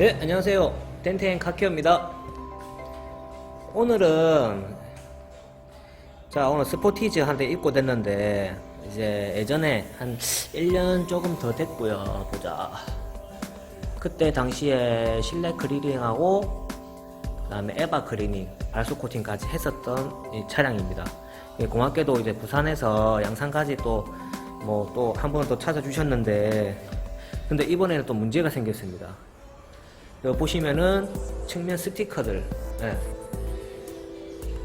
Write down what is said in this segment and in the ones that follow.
네, 안녕하세요. 텐텐 카키오입니다. 오늘은 자, 오늘 스포티즈 한 대 입고 됐는데 이제 예전에 한 1년 조금 더 됐고요. 보자. 그때 당시에 실내 클리닝하고 그다음에 에바 클리닝, 발수 코팅까지 했었던 이 차량입니다. 예, 고맙게도 이제 부산에서 양산까지 또 뭐 또 한번또 찾아주셨는데 근데 이번에는 또 문제가 생겼습니다. 여기 보시면은 측면 스티커들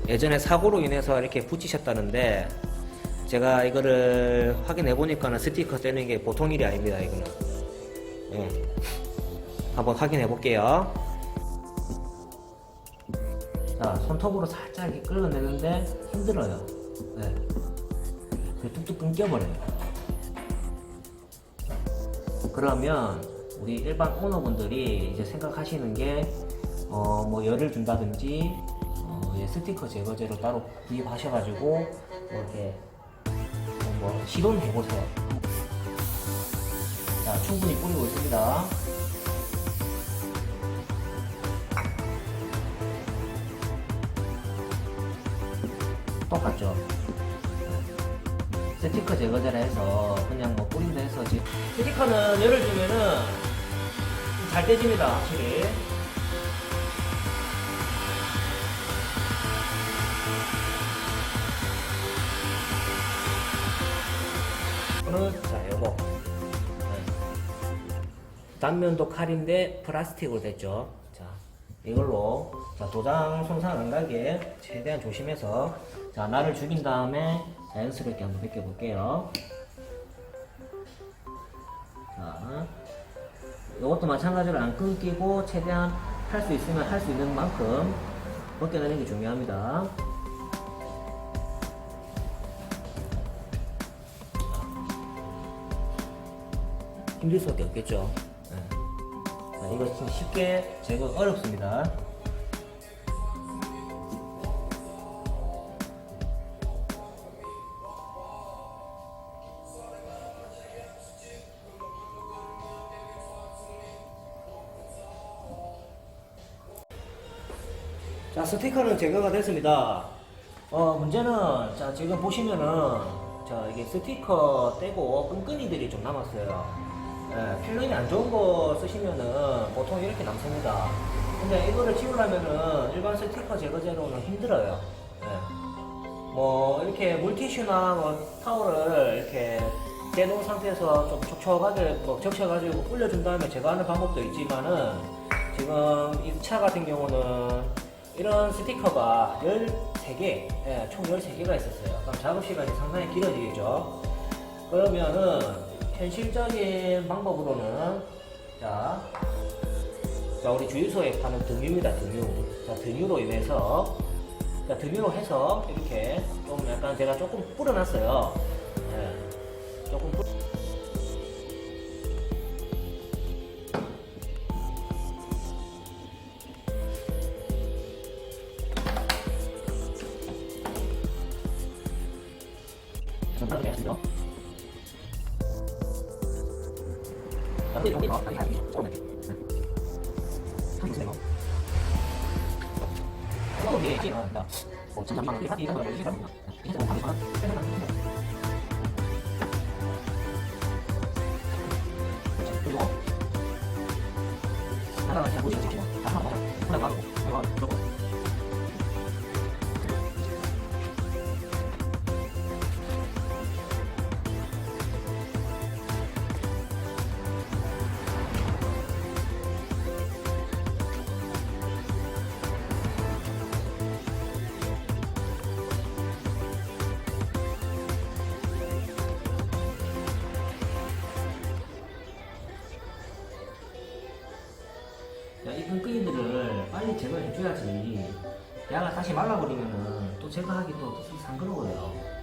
예. 전에 사고로 인해서 이렇게 붙이셨다는데 제가 이거를 확인해 보니까는 스티커 떼는 게 보통 일이 아닙니다 이거는 예. 한번 확인해 볼게요 자 손톱으로 살짝 끌어내는데 힘들어요 예. 뚝뚝 끊겨버려요 그러면 우리 일반 오너분들이 이제 생각하시는 게, 어, 뭐 열을 준다든지, 어, 예, 스티커 제거제로 따로 구입하셔가지고, 뭐 이렇게, 어, 뭐, 시도는 해보세요. 자, 충분히 뿌리고 있습니다. 똑같죠? 스티커 제거제라 해서 그냥 뭐 뿌린다 해서 지금 스티커는 열을 주면은 잘 떼집니다 확실히. 자 요거 네. 단면도 칼인데 플라스틱으로 됐죠. 자 이걸로. 자 도장 손상 안 가게 최대한 조심해서. 자 날을 죽인 다음에 자연스럽게 한번 벗겨 볼게요. 자 이것도 마찬가지로 안 끊기고 최대한 할 수 있으면 할 수 있는 만큼 벗겨내는 게 중요합니다. 힘들 수밖에 없겠죠? 네. 자, 이거 지금 쉽게 제거 어렵습니다 자 스티커는 제거가 됐습니다. 어 문제는 자 지금 보시면은 자 이게 스티커 떼고 끈끈이들이 좀 남았어요. 예, 필름이 안 좋은 거 쓰시면은 보통 이렇게 남습니다. 근데 이거를 지우려면은 일반 스티커 제거제로는 힘들어요. 예. 뭐 이렇게 물티슈나 뭐 타월을 이렇게 떼놓은 상태에서 좀 촉촉하게 뭐 적셔가지고 불려준 다음에 제거하는 방법도 있지만은 지금 이 차 같은 경우는 이런 스티커가 13개, 예, 총 13개가 있었어요. 그럼 작업 시간이 상당히 길어지겠죠. 그러면은 현실적인 방법으로는 자, 자 우리 주유소에 파는 등유입니다. 등유. 자 등유로 인해서 자 등유로 해서 이렇게 좀 약간 제가 조금 뿌려놨어요. 예, 조금 뿌. 전달 드리겠습니다. 자, 이거 이거 아니 아니 조금 이렇게. 한 주세요. 이거 이게 이게 나. 어 진짜 막 이게 이게 이게 이게 좀 방송. 그리고 하나만 그냥 보시면 지금 하나 봐. 하나 봐. 이 끈끈이들을 빨리 제거해 줘야지. 야가 다시 말라버리면은 또 제거하기 또 상그러워요.